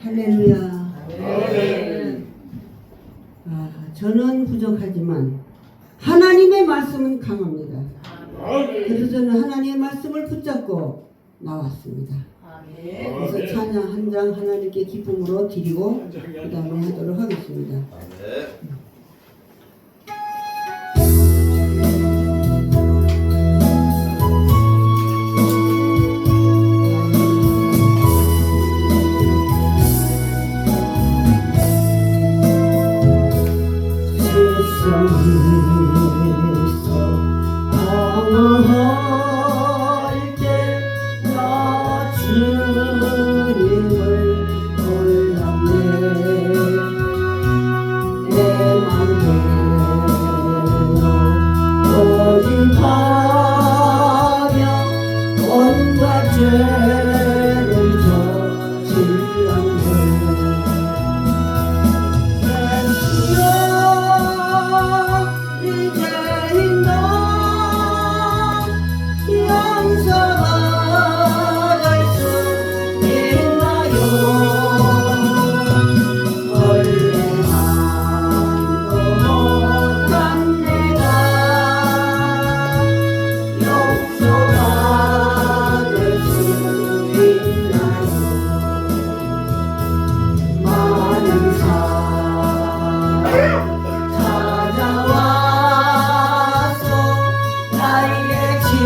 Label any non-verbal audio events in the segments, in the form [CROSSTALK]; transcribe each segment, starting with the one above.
할렐루야. 아, 저는 부족하지만 하나님의 말씀은 강합니다. 그래서 저는 하나님의 말씀을 붙잡고 나왔습니다. 그래서 찬양 한 장 하나님께 기쁨으로 드리고 그 다음에 하도록 하겠습니다.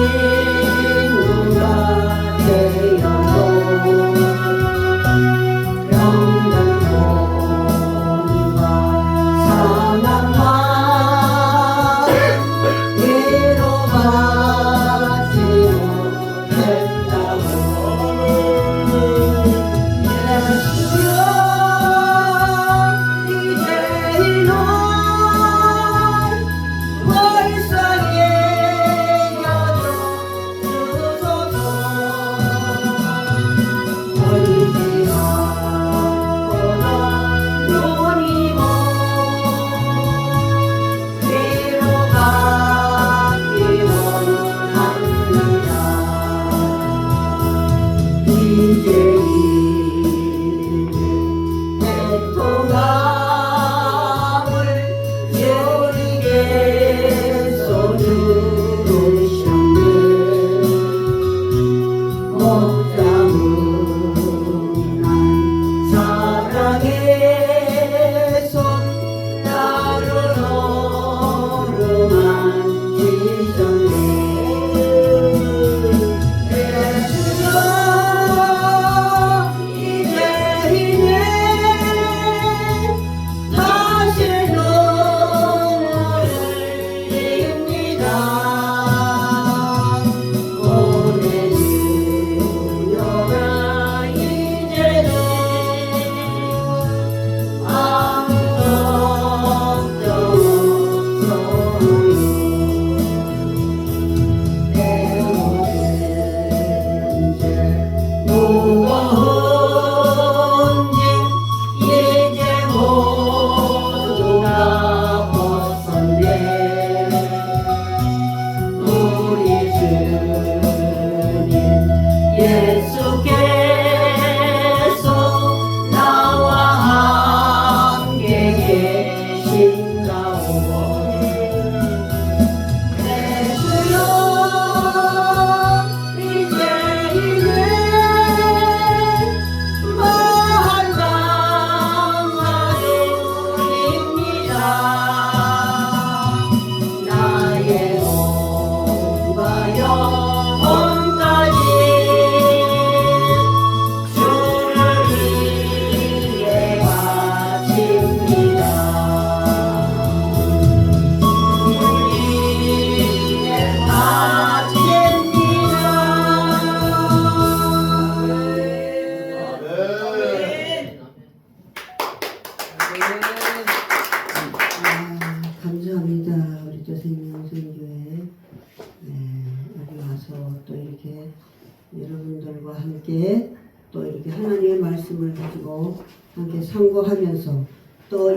Senhor.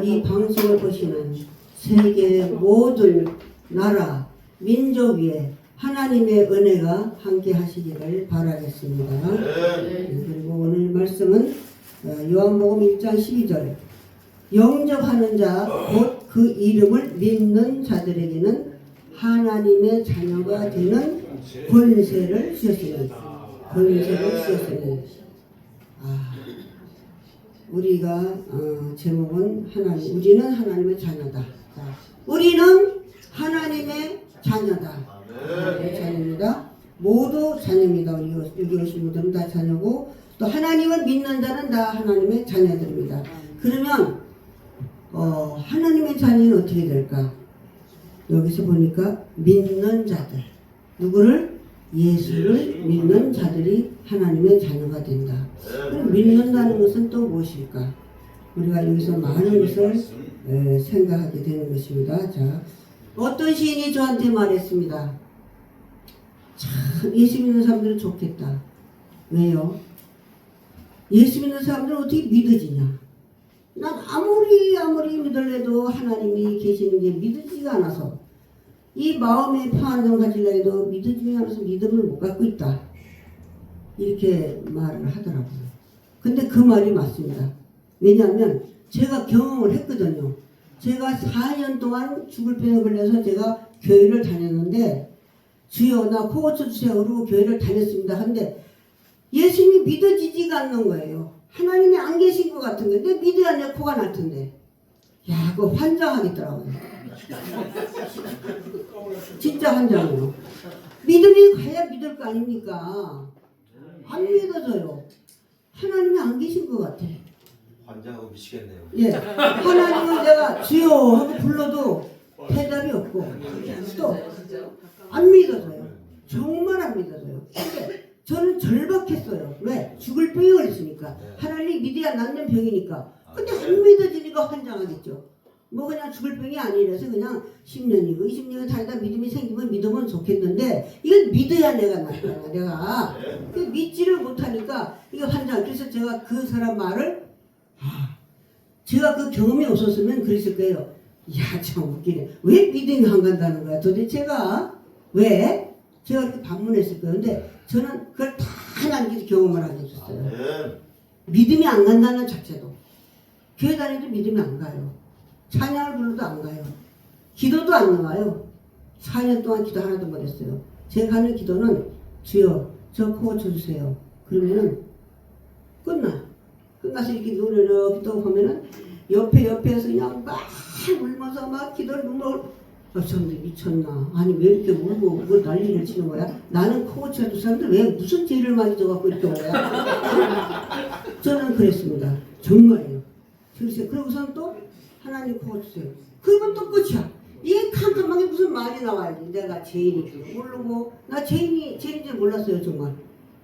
이 방송을 보시는 세계 모든 나라, 민족 위에 하나님의 은혜가 함께 하시기를 바라겠습니다. 네. 네, 그리고 오늘 말씀은 어, 요한복음 1장 12절 영접하는 자 곧 그 이름을 믿는 자들에게는 하나님의 자녀가 되는 권세를 주셨습니다. 권세를 주셨습니다. 아. 우리가 어, 제목은 하나님 우리는 하나님의 자녀다. 자, 우리는 하나님의 자녀다. 하나님의 자녀입니다. 모두 자녀입니다. 우리 여기 오신 분들은 다 자녀고 또 하나님을 믿는 자는 다 하나님의 자녀들입니다. 그러면 어, 하나님의 자녀는 어떻게 될까? 여기서 보니까 믿는 자들. 누구를? 예수를 믿는 자들이 하나님의 자녀가 된다. 믿는다는 것은 또 무엇일까? 우리가 여기서 많은 것을 에, 생각하게 되는 것입니다. 자, 어떤 시인이 저한테 말했습니다. 참 예수 믿는 사람들은 좋겠다. 왜요? 예수 믿는 사람들은 어떻게 믿어지냐? 난 아무리 아무리 믿을래도 하나님이 계시는 게 믿어지가 않아서 이 마음의 평안을 좀 가지려 해도 믿어지지 않아서 믿음을 못 갖고 있다. 이렇게 말을 하더라고요. 근데 그 말이 맞습니다. 왜냐하면 제가 경험을 했거든요. 제가 4년 동안 죽을 병에 걸려서 제가 교회를 다녔는데 주여 나 코 고쳐 주세요 그러고 교회를 다녔습니다. 근데 예수님이 믿어지지가 않는 거예요. 하나님이 안 계신 것 같은. 근데 믿어야 내 코가 날 텐데. 야, 그거 환장하겠더라고요. 진짜 환장해요. 믿음이 가야 믿을 거 아닙니까? 안 믿어져요. 하나님이 안 계신 것 같아. 환장하고 미치겠네요. 예. 하나님은 내가 주여 하고 불러도 대답이 없고 또 안 믿어져요. 정말 안 믿어져요. 근데 저는 절박했어요. 왜? 죽을 병이 걸렸으니까. 하나님 믿어야 낫는 병이니까. 근데 안 믿어지니까 환장하겠죠. 뭐 그냥 죽을 병이 아니라서 그냥 10년이고 20년을 살다 믿음이 생기면 믿으면 좋겠는데 이건 믿어야 내가 낫잖아 내가. 그 믿지를 못하니까 이게 환장. 그래서 제가 그 사람 말을 아, 제가 그 경험이 없었으면 그랬을 거예요. 야 참 웃기네. 왜 믿음이 안 간다는 거야? 도대체가? 왜? 제가 이렇게 방문했을 거예요. 근데 저는 그걸 다 하나님께서 경험을 하게 해줬어요. 네. 믿음이 안 간다는 자체도. 교회 다니도 믿음이 안 가요. 찬양을 불러도 안 가요. 기도도 안 나와요. 4년 동안 기도 하나도 못 했어요. 제가 하는 기도는 주여 저 코 고쳐주세요. 그러면은 끝나. 끝나서 이렇게 노래를 기도 보면은 옆에 옆에서 그냥 막 울면서 막 기도를 눈물 아, 저놈들 미쳤나? 아니 왜 이렇게 울고 뭘 난리를 치는 거야? 나는 코 고쳐줄 사람들 왜 무슨 죄를 많이 져갖고 이렇게 오야? 저는 그랬습니다. 정말이에요. 그러세요. 그러고선 또 하나님 고쳐주세요. 그러면 또 끝이야. 이게 캄캄하게 무슨 말이 나와야지. 내가 죄인인 줄 모르고 나 죄인이 죄인인 줄 몰랐어요 정말.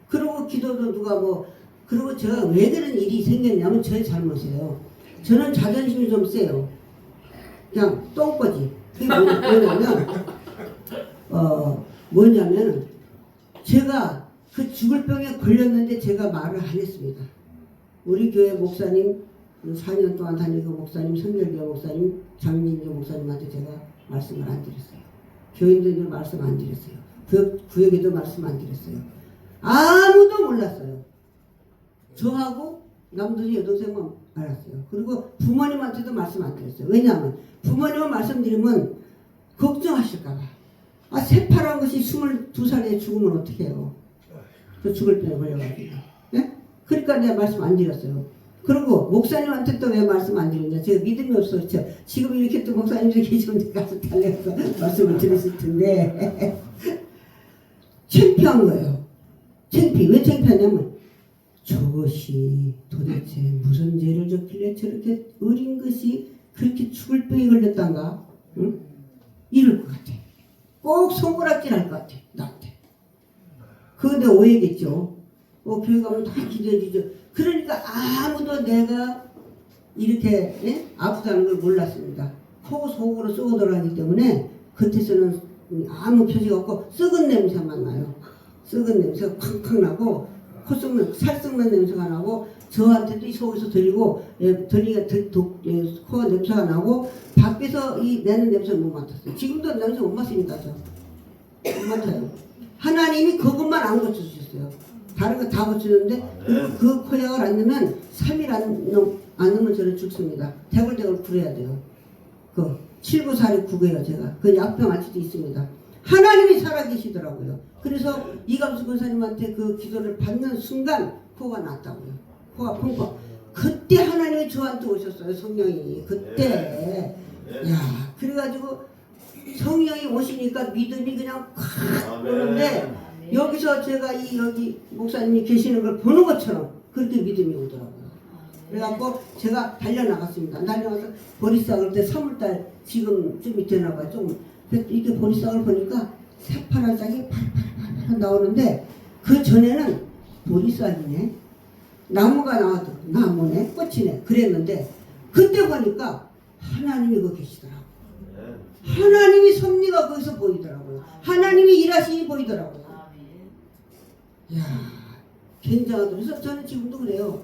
그리고 기도도 누가 뭐 그리고 제가 왜 그런 일이 생겼냐면 저의 잘못이에요. 저는 자존심이 좀 세요. 그냥 똥꼬지. 그게 뭐- 뭐냐면 어 뭐냐면 제가 그 죽을 병에 걸렸는데 제가 말을 안 했습니다. 우리 교회 목사님 4년 동안 다니고 목사님 성결교 목사님 장민교 목사님한테 제가 말씀을 안 드렸어요. 교인들도 말씀 안 드렸어요. 그 구역에도 말씀 안 드렸어요. 아무도 몰랐어요. 저하고 남동생 여동생만 알았어요. 그리고 부모님한테도 말씀 안 드렸어요. 왜냐하면 부모님은 말씀드리면 걱정하실까봐. 아 새파란 것이 22살에 죽으면 어떡해요. 저 죽을 병에 걸려가지고. 네? 그러니까 내가 말씀 안 드렸어요. 그리고 목사님한테 또 왜 말씀 안 드렸냐? 제가 믿음이 없어 그렇죠. 지금 이렇게 또 목사님들이 계시는데 가서 달려서 [LAUGHS] 말씀을 드렸을 텐데 [LAUGHS] 창피한 거예요. 창피. 왜 창피하냐면 저것이 도대체 무슨 죄를 졌길래 저렇게 어린 것이 그렇게 죽을 병에 걸렸단가? 응? 이럴 것 같아. 꼭 손가락질 할 것 같아. 나한테. 그런데 오해겠죠. 어, 교회 가면 다 기도해주죠. 그러니까 아무도 내가 이렇게 예? 아프다는 걸 몰랐습니다. 코 속으로 쏘고 들어가기 때문에 겉에서는 아무 표시가 없고 썩은 냄새만 나요. 썩은 냄새가 쾅쾅 나고 코 썩는 살 썩는 냄새가 나고 저한테도 이 속에서 들리고 예, 들리가 들, 독, 예, 냄새가 나고 밖에서 이 내는 냄새를 못 맡았어요. 지금도 냄새 못 맡습니다. 저. 못 맡아요. 하나님이 그것만 안 고쳐주셨어요. 다른 거 다 고치는데 그리고 그 코약을 안 넣으면 3일 안, 넣, 안 넣으면 저는 죽습니다. 대굴대굴 굴어야 돼요. 그 7946구예요 제가. 그 약병 아직도 있습니다. 하나님이 살아계시더라고요. 그래서 이감수 권사님한테 그 기도를 받는 순간 코가 났다고요. 코가 펑펑. 그때 하나님이 저한테 오셨어요. 성령이. 그때. 야 그래가지고 성령이 오시니까 믿음이 그냥 콱 오는데 여기서 제가 이 여기 목사님이 계시는 걸 보는 것처럼 그렇게 믿음이 오더라고요. 그래갖고 제가 달려나갔습니다. 달려나가서 보리싹을 때 3월달 지금쯤이 되나 봐요. 좀 이렇게 보리싹을 보니까 새파란 싹이 팔팔팔 나오는데 그 전에는 보리싹이네. 나무가 나와도 나무네 꽃이네 그랬는데 그때 보니까 하나님이 거기 계시더라고요. 하나님이 섭리가 거기서 보이더라고요. 하나님이 일하시니 보이더라고요. 야 굉장하다. 그래서 저는 지금도 그래요.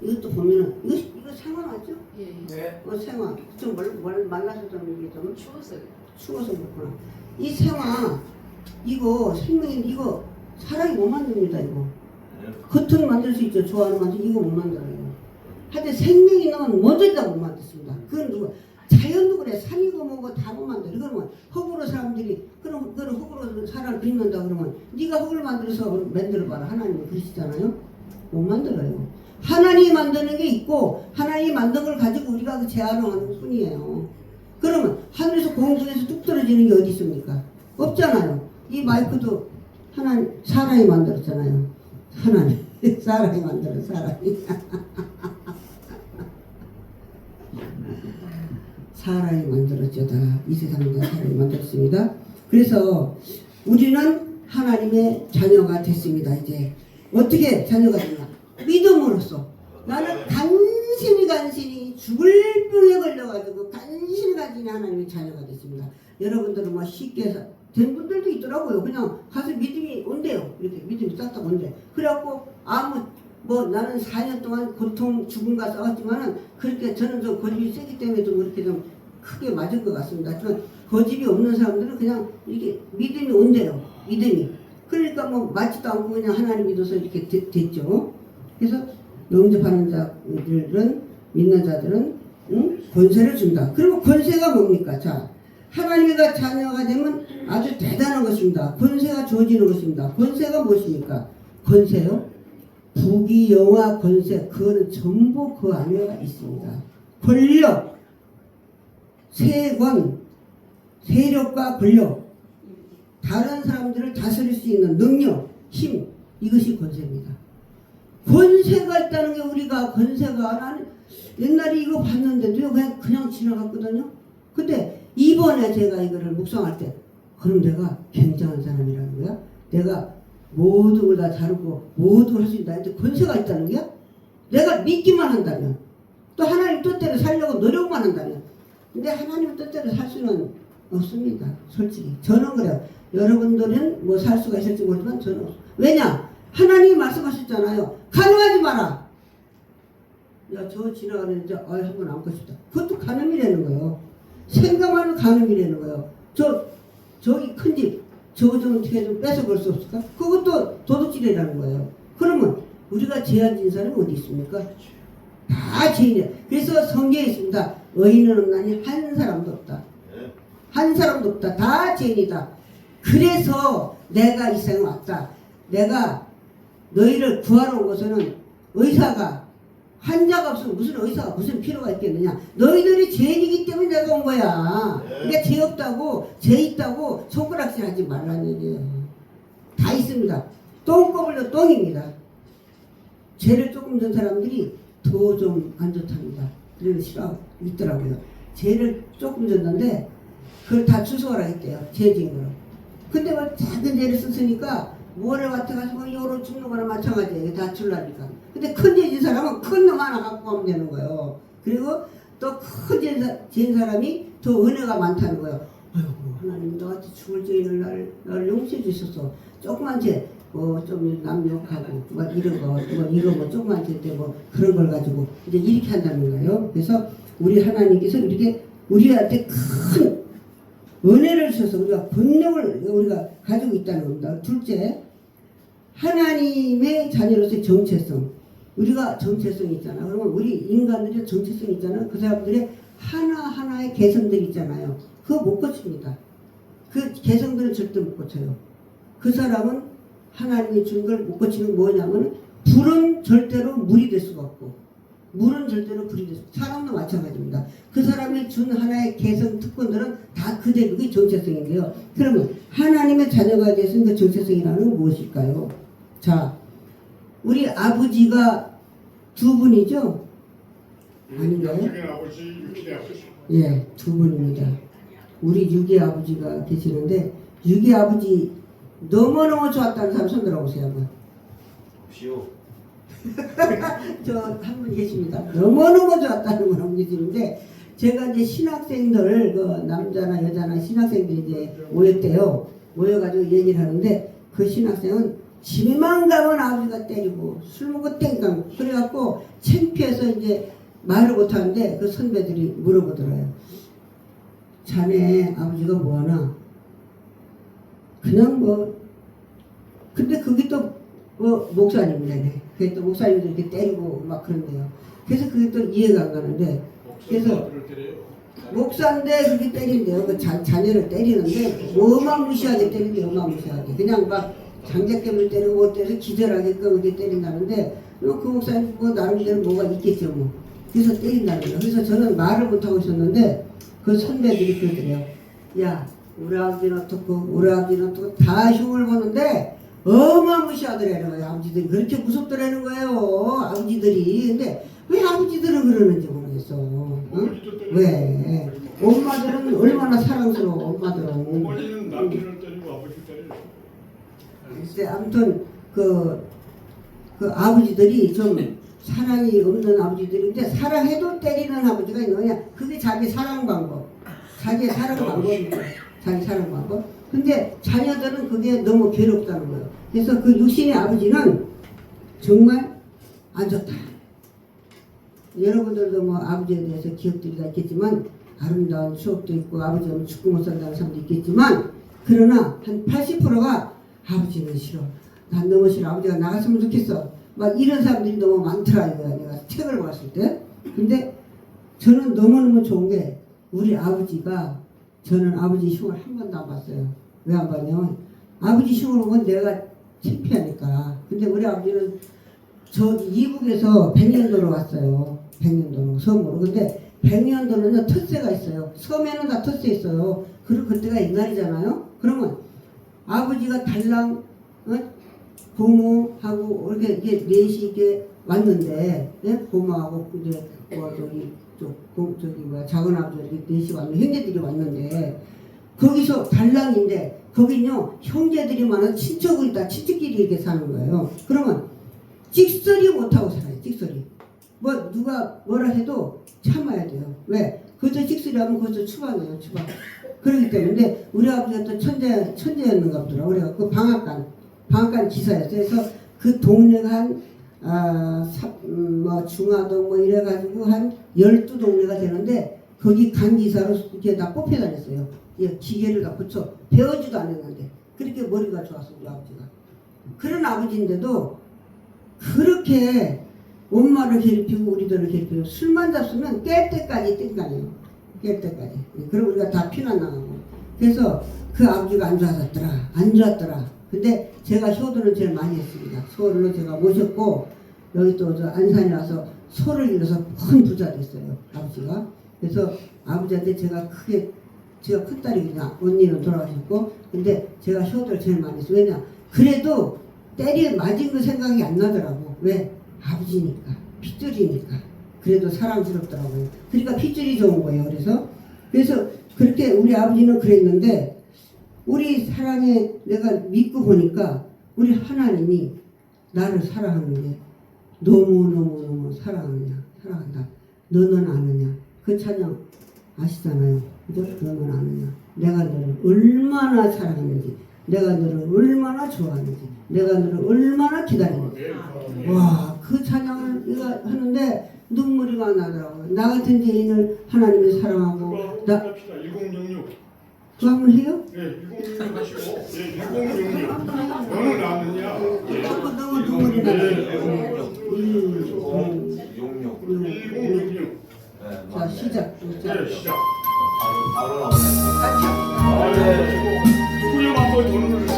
이것도 보면은 이거 이거 생화 맞죠? 예. 어 생화 좀 말, 말, 말라서 좀 이게 좀 추워서 추워서 그렇구나. 이 생화 이거 생명인 이거 사람이 못 만듭니다 이거. 겉은 만들 수 있죠. 좋아하는 만들 이거 못 만들어요. 하여튼 생명이 나면 뭐든 다못 만들습니다. 그건 누구? 자연도 그래. 산이고 뭐고 다못 만들어. 그러면 흙으로 사람들이 그럼 그런 흙으로 사람을 빚는다 그러면 네가 흙을 만들어서 만들어봐라. 하나님이 그러시잖아요. 못 만들어요. 하나님이 만드는 게 있고 하나님이 만든 걸 가지고 우리가 그 재활용하는 뿐이에요. 그러면 하늘에서 공중에서 뚝 떨어지는 게 어디 있습니까? 없잖아요. 이 마이크도 하나님 사람이 만들었잖아요. 하나님 [LAUGHS] 사람이 만들어 사람이 [LAUGHS] 사람이 만들었죠다 이다 사람이 만들었습니다 그래서 우리는 하나님의 자녀가 됐습니다 이제 어떻게 자녀가 됐나 믿음으로써 나는 간신히 간신히 죽을 병에 걸려가지고 간신히 간신히 하나님의 자녀가 됐습니다 여러분들은 뭐 쉽게 사- 된 분들도 있더라고요. 그냥 가서 믿음이 온대요. 이렇게 믿음이 싹싹 온대. 그래갖고 아무 뭐 나는 4년 동안 고통 죽음과 싸웠지만은 그렇게 저는 좀 고집이 세기 때문에 좀 그렇게 좀 크게 맞을 것 같습니다. 하지만 고집이 없는 사람들은 그냥 이게 믿음이 온대요. 믿음이. 그러니까 뭐 맞지도 않고 그냥 하나님 믿어서 이렇게 됐, 됐죠. 그래서 영접하는 자들은 믿는 자들은 응? 권세를 준다. 그리고 권세가 뭡니까? 자, 하나님의 자녀가 되면 아주 대단한 것입니다. 권세가 주어지는 것입니다. 권세가 무엇입니까? 권세요? 부귀, 영화, 권세, 그거는 전부 그 안에 있습니다. 권력, 세권, 세력과 권력, 다른 사람들을 다스릴 수 있는 능력, 힘, 이것이 권세입니다. 권세가 있다는 게 우리가 권세가 나는 옛날에 이거 봤는데도요 그냥 그냥 지나갔거든요. 근데 이번에 제가 이거를 묵상할 때 그럼 내가 굉장한 사람이라는 거야? 내가 모든 걸 다 다루고 모든 걸 할 수 있다. 근데 권세가 있다는 거야? 내가 믿기만 한다면 또 하나님 뜻대로 살려고 노력만 한다면 근데 하나님 뜻대로 살 수는 없습니다. 솔직히 저는 그래요. 여러분들은 뭐 살 수가 있을지 모르지만 저는 없 왜냐? 하나님이 말씀하셨잖아요. 가능하지 마라. 야, 저 지나가는데, 아, 한번 안고 싶다. 그것도 가늠이라는 거예요. 생각만은 가늠이라는 거예요. 저, 저기 큰 집, 저거 좀 어떻게 좀 뺏어볼 수 없을까? 그것도 도둑질이라는 거예요. 그러면 우리가 죄안 진 사람이 어디 있습니까? 다 죄인이야. 그래서 성경에 있습니다. 의인은 없나니 한 사람도 없다. 한 사람도 없다. 다 죄인이다. 그래서 내가 이 세상에 왔다. 내가 너희를 구하러 온 것은 의사가 환자가 없으면 무슨 의사가 무슨 필요가 있겠느냐. 너희들이 죄인이기 때문에 내가 온 거야. 그러니까 죄 없다고 죄 있다고 손가락질 하지 말라는 얘기예요. 다 있습니다. 똥꼬불도 똥입니다. 죄를 조금 진 사람들이 더 좀 안 좋답니다. 그래서 싫어 있더라고요. 죄를 조금 졌는데 그걸 다 추수하라 했대요. 죄진 거로. 근데 뭐 작은 죄를 썼으니까 모래 같아가지고 요로 죽는 거나 마찬가지예요. 다 줄라니까. 근데 큰 죄진 사람은 큰 놈 하나 갖고 가면 되는 거예요. 그리고 또큰 죄진 사람이 더 은혜가 많다는 거예요. 아이고 하나님 너한테 죽을 죄인을 날, 나를 용서해 주셔서 조그만 죄, 뭐좀 남욕하고 뭐 이런 거, 뭐 이거 뭐 조그만 죄인데 뭐 그런 걸 가지고 이제 이렇게 한다는 거예요. 그래서 우리 하나님께서 이렇게 우리한테 큰 은혜를 주셔서 우리가 권력을 우리가 가지고 있다는 겁니다. 둘째, 하나님의 자녀로서의 정체성. 우리가 정체성이 있잖아. 그러면 우리 인간들의 정체성이 있잖아. 그 사람들의 하나하나의 개성들이 있잖아요. 그거 못 고칩니다. 그 개성들은 절대 못 고쳐요. 그 사람은 하나님이 준 걸 못 고치는 게 뭐냐면 불은 절대로 물이 될 수가 없고 물은 절대로 수 없고 사람도 마찬가지입니다. 그 사람이 준 하나의 개성 특권들은 다 그대로 그게 정체성인데요. 그러면 하나님의 자녀가 되신 그 정체성이라는 건 무엇일까요? 자, 우리 아버지가 두 분이죠? 아닌가요? 예, 두 분입니다. 우리 육의 아버지가 계시는데 육의 아버지 너무너무 좋았다는 사람 손 들어 보세요 한번. [LAUGHS] 저 한 분 계십니다. 너무너무 좋았다는 분 계시는데 제가 이제 신학생들 그 남자나 여자나 신학생들이 이제 모였대요. 모여가지고 얘기를 하는데 그 신학생은 집에만 가면 아버지가 때리고 술 먹고 땡깡 그래갖고 창피해서 이제 말을 못하는데 그 선배들이 물어보더라요. 자네 아버지가 뭐하나? 그냥 뭐 근데 그게 또 뭐 목사님이네. 그게 또 목사님도 이렇게 때리고 막 그런데요. 그래서 그게 또 이해가 안 가는데 그래서. 목사인데 그렇게 때린대요. 그 자, 자녀를 때리는데 어마무시하게 때린대 어마무시하게. 그냥 막 장작개물 때리고 뭐 때려서 기절하게끔 이렇게 때린다는데 뭐그 목사님 뭐 나름대로 뭐가 있겠죠 뭐. 그래서 때린다는 거예요. 그래서 저는 말을 못하고 있었는데 그 선배들이 그러더래요. 야 우리 아버지는 어떻고 우리 아버지는 어떻고 다 흉을 보는데 어마무시하더라는 거예요. 아버지들이 그렇게 무섭더라는 거예요. 아버지들이. 근데 왜 아버지들은 그러는지 모르겠어. 응? 때리고. 왜? 엄마들은 얼마나 사랑스러워, 엄마들은. 어머니는 남편을 때리고 아버지를 때려요. 글쎄, 아무튼, 그, 그 아버지들이 좀 사랑이 없는 아버지들인데, 사랑해도 때리는 아버지가 있느냐? 그게 자기 사랑 방법. 자기 사랑 방법입니다. 자기 사랑 방법. 근데 자녀들은 그게 너무 괴롭다는 거예요. 그래서 그 육신의 아버지는 정말 안 좋다. 여러분들도 뭐 아버지에 대해서 기억들이 다 있겠지만 아름다운 추억도 있고 아버지 없으면 죽고 못 산다는 사람도 있겠지만 그러나 한 80%가 아버지는 싫어. 난 너무 싫어. 아버지가 나갔으면 좋겠어. 막 이런 사람들이 너무 많더라 이거야. 내가 책을 봤을 때. 근데 저는 너무너무 좋은 게 우리 아버지가 저는 아버지 흉을 한 번도 안 봤어요. 왜 안 봤냐면 아버지 흉을 보면 내가 창피하니까. 근데 우리 아버지는 저기 이북에서 백년도로 왔어요. 백년도로 섬으로. 근데 백년도는요 텃세가 있어요. 섬에는 다 텃세 있어요. 그리고 그때가 옛날이잖아요. 그러면 아버지가 달랑 어? 고모하고 이렇게 이게 넷이 이렇게 왔는데 예? 고모하고 이제 뭐 저기 저 고, 저기 뭐야 작은 아버지 이렇게 넷이 왔는데 형제들이 왔는데 거기서 달랑인데 거기는요 형제들이 많아 친척을 다 친척끼리 이렇게 사는 거예요. 그러면 찍소리 못하고 살아요. 찍소리. 뭐 누가 뭐라 해도 참아야 돼요. 왜? 그것도 찍소리 하면 그것도 추방이에요. 추방. 그렇기 때문에 우리 아버지가 또 천재 천재였는가 보더라. 그래갖고 방앗간 방앗간 기사였어요. 그래서 그 동네가 한 아, 사, 음, 뭐 중화동 뭐 이래가지고 한 열두 동네가 되는데 거기 간 기사로 이렇게 다 뽑혀 다녔어요. 예, 기계를 다 붙여 배우지도 않았는데 그렇게 머리가 좋았어 우리 아버지가. 그런 아버지인데도 그렇게 엄마를 괴롭히고 우리들을 괴롭히고 술만 잡수면 깰 때까지 땡깡이에요. 깰 때까지. 그리고 우리가 다 피난 나가고. 그래서 그 아버지가 안 좋았더라. 안 좋았더라. 근데 제가 효도를 제일 많이 했습니다. 소를 제가 모셨고 여기 또저 안산에 와서 소를 잃어서 큰 부자 됐어요. 아버지가. 그래서 아버지한테 제가 크게 제가 큰딸이거든요. 언니는 돌아가셨고 근데 제가 효도를 제일 많이 했어요. 왜냐? 그래도 때리 맞은 거 생각이 안 나더라고. 왜? 아버지니까. 핏줄이니까. 그래도 사랑스럽더라고요. 그러니까 핏줄이 좋은 거예요. 그래서. 그래서 그렇게 우리 아버지는 그랬는데, 우리 사랑에 내가 믿고 보니까, 우리 하나님이 나를 사랑하는 게 너무너무너무 사랑하느냐. 사랑한다. 너는 아느냐. 그 찬양 아시잖아요. 늘 그런 건 아니야. 내가 너를 얼마나 사랑하는지, 내가 너를 얼마나 좋아하는지, 내가 너를 얼마나 기다리는지. 와, 그 찬양을 내가 하는데 눈물이 막 나더라고. 나 같은 죄인을 하나님이 사랑하고. 나, 그 한번 해요? 예, 1006 하시고. 예, 1006. 너는 나느냐? 너무 눈물이 나요. 1006. 1006. 네, 자 맞네. 시작 시작. 네, 어, 바로 바로 나오네. 아, 같이. 아, 네. 훌륭한 걸 도는 걸.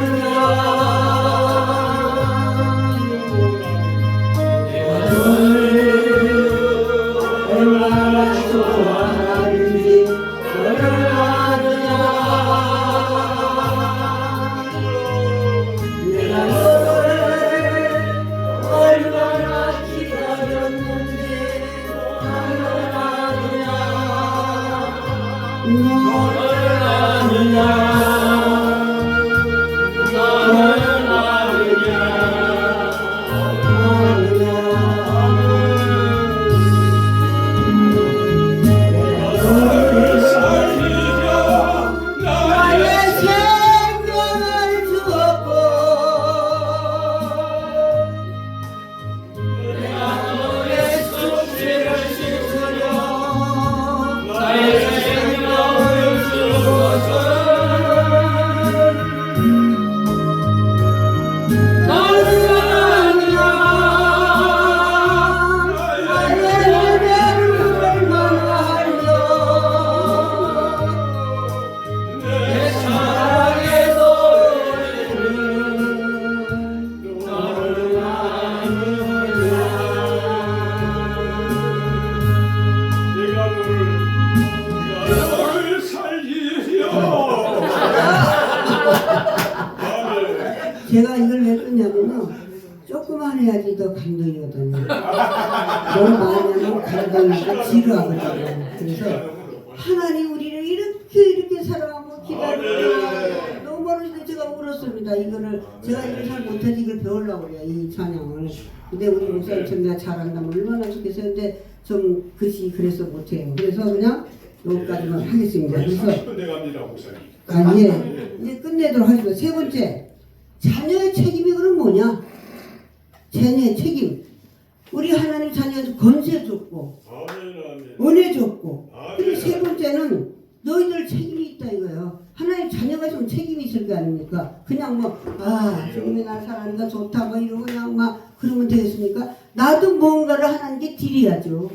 나 울었습니다. 이거를 제가 이걸 잘 못해서 이걸 배우려고 그래요. 이 찬양을. 근데 우리 목사님처럼 내가 잘한다면 얼마나 좋겠어요. 근데 좀 글씨 그래서 못해요. 그래서 그냥 여기까지만 하겠습니다. 그래서 30분 돼갑니다 목사님 아, 예. 이제 끝내도록 하겠습니다. 세 번째, 자녀의 책임이 그럼 뭐냐? 자녀의 책임. 우리 하나님 자녀한테 권세 줬고, 아멘 은혜 줬고, 아멘 그리고 세 번째는 너희들 책임이 있다 이거예요. 하나님 자녀가 좀 책임이 있을 거 아닙니까? 그냥 뭐, 아, 주님이 날 사랑하니까 좋다, 뭐 이러고 그냥 막 그러면 되겠습니까? 나도 뭔가를 하나님께 드려야죠.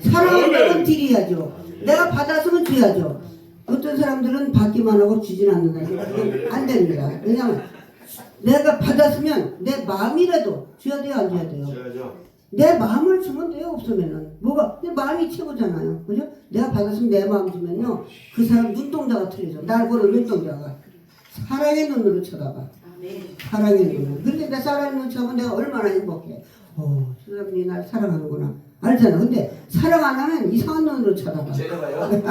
사랑한다면 드려야죠. 내가 받았으면 줘야죠. 어떤 사람들은 받기만 하고 주진 않는다. 안 됩니다. 왜냐면 내가 받았으면 내 마음이라도 줘야 돼요, 안 줘야 돼요? 줘야죠. 내 마음을 주면 돼요, 없으면은. 뭐가, 내 마음이 최고잖아요. 그죠? 내가 받았으면 내 마음 주면요. 그 사람 눈동자가 틀리죠. 날 보는 눈동자가. 사랑의 눈으로 쳐다봐. 사랑의 눈으로. 근데 내 사랑의 눈으로 쳐다보면 내가 얼마나 행복해. 어, 저 사람이 날 사랑하는구나. 알잖아. 근데 사랑 안 하면 이상한 눈으로 쳐다봐. 제가요. [LAUGHS]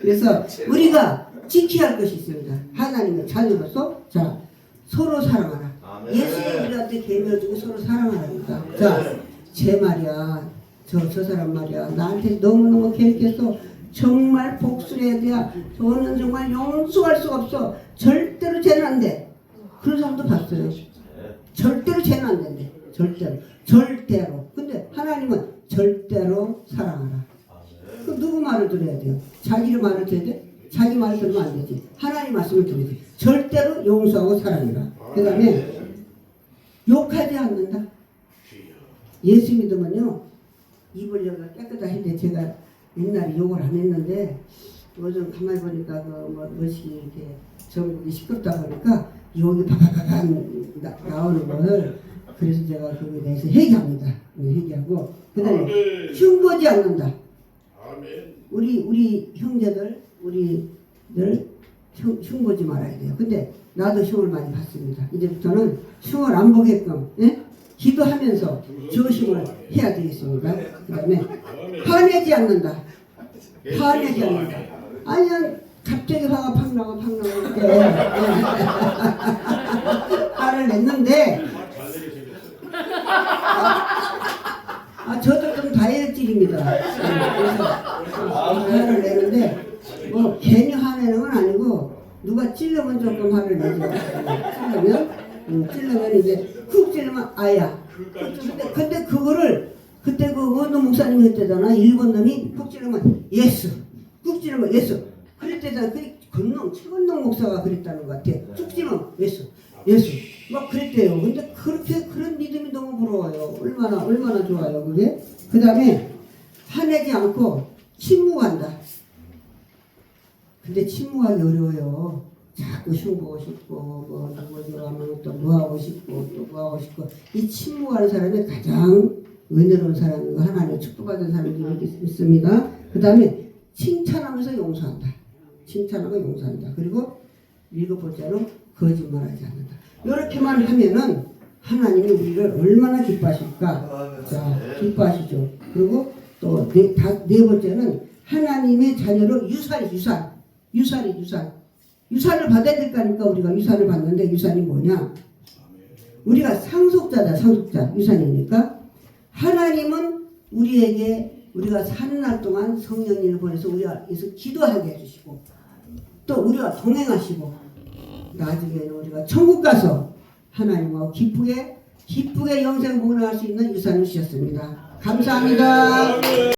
그래서 우리가 지켜야 할 것이 있습니다. 하나님의 자녀로서 자 서로 사랑하라. 아멘. 예수님 우리한테 계명주고 서로 사랑하라니까. 자, 제 말이야. 저, 저 사람 말이야. 나한테 너무너무 계획했어. 정말 복수를 해야 돼. 저는 정말 용서할 수가 없어. 절대로 죄는 안 돼. 그런 사람도 봤어요. 네. 절대로 죄는 안 된대. 절대로. 절대로. 근데 하나님은 절대로 사랑하라. 아멘. 그 누구 말을 들어야 돼요? 자기를 말을 들어야 돼? 자기 말을 들으면 안 되지. 하나님 말씀을 들어야 돼. 절대로 용서하고 사랑해라. 그 다음에 욕하지 않는다. 예수 믿으면요. 입을 열어 깨끗하신데 제가 옛날에 욕을 안 했는데 요즘 가만히 보니까 그뭐 멋이 이렇게 전국이 시끄럽다 보니까 욕이 바바바바 나- 나오는 거를 그래서 제가 그거에 대해서 회개합니다. 네, 회개하고 그다음에 아멘. 흉보지 않는다. 아멘. 우리 우리 형제들 우리들 흉, 흉보지 말아야 돼요. 근데 나도 흉을 많이 받습니다. 이제부터는 흉을 안 보게끔 예? 기도하면서 조심을 해야 되겠습니다. 그 다음에 아멘. 화내지 않는다. 화내지. 않는다. 아니 갑자기 화가 팍 나고 팍 나고 예. [LAUGHS] 화를 냈는데 아, 저도 좀 다혈질입니다. 그래서 화를 내는데 뭐 괜히 화내는 건 아니고 누가 찔르면 조금 화를 내죠. 찔르면 음, 찔르면 이제 쿡 찔르면 아야. 근데, 근데 그거를 그때 그 어느 목사님이 했대잖아. 일본 놈이 쿡 찌르면 예수. 쿡 찌르면 예수. 그랬대잖아. 그 건농 최건농 목사가 그랬다는 것 같아. 쿡 찌르면 예수. 예수. 막 그랬대요. 근데 그렇게 그런 믿음이 너무 부러워요. 얼마나 얼마나 좋아요. 그게. 그 다음에 화내지 않고 침묵한다. 근데 침묵하기 어려워요. 자꾸 흉보고 싶고 뭐 누구 좋아하면 또 뭐하고 싶고 또 뭐하고 싶고 이 침묵하는 사람이 가장 은혜로운 사람이고 하나님 축복받은 사람이 여기 있습니다. 그 다음에 칭찬하면서 용서한다. 칭찬하고 용서한다. 그리고 일곱 번째로 거짓말하지 않는다. 이렇게만 하면은 하나님이 우리를 얼마나 기뻐하실까? 자, 기뻐하시죠. 그리고 또네네 번째는 하나님의 자녀로 유산, 유산, 유산이 유산. 유산을 받아야 될 거니까 우리가 유산을 받는데 유산이 뭐냐? 우리가 상속자다, 상속자. 유산이니까 하나님은 우리에게 우리가 사는 날 동안 성령님을 보내서 우리가 그래서 기도하게 해주시고 또 우리가 동행하시고 나중에는 우리가 천국 가서 하나님과 기쁘게 기쁘게 영생 복원할 수 있는 유산을 주셨습니다. 감사합니다.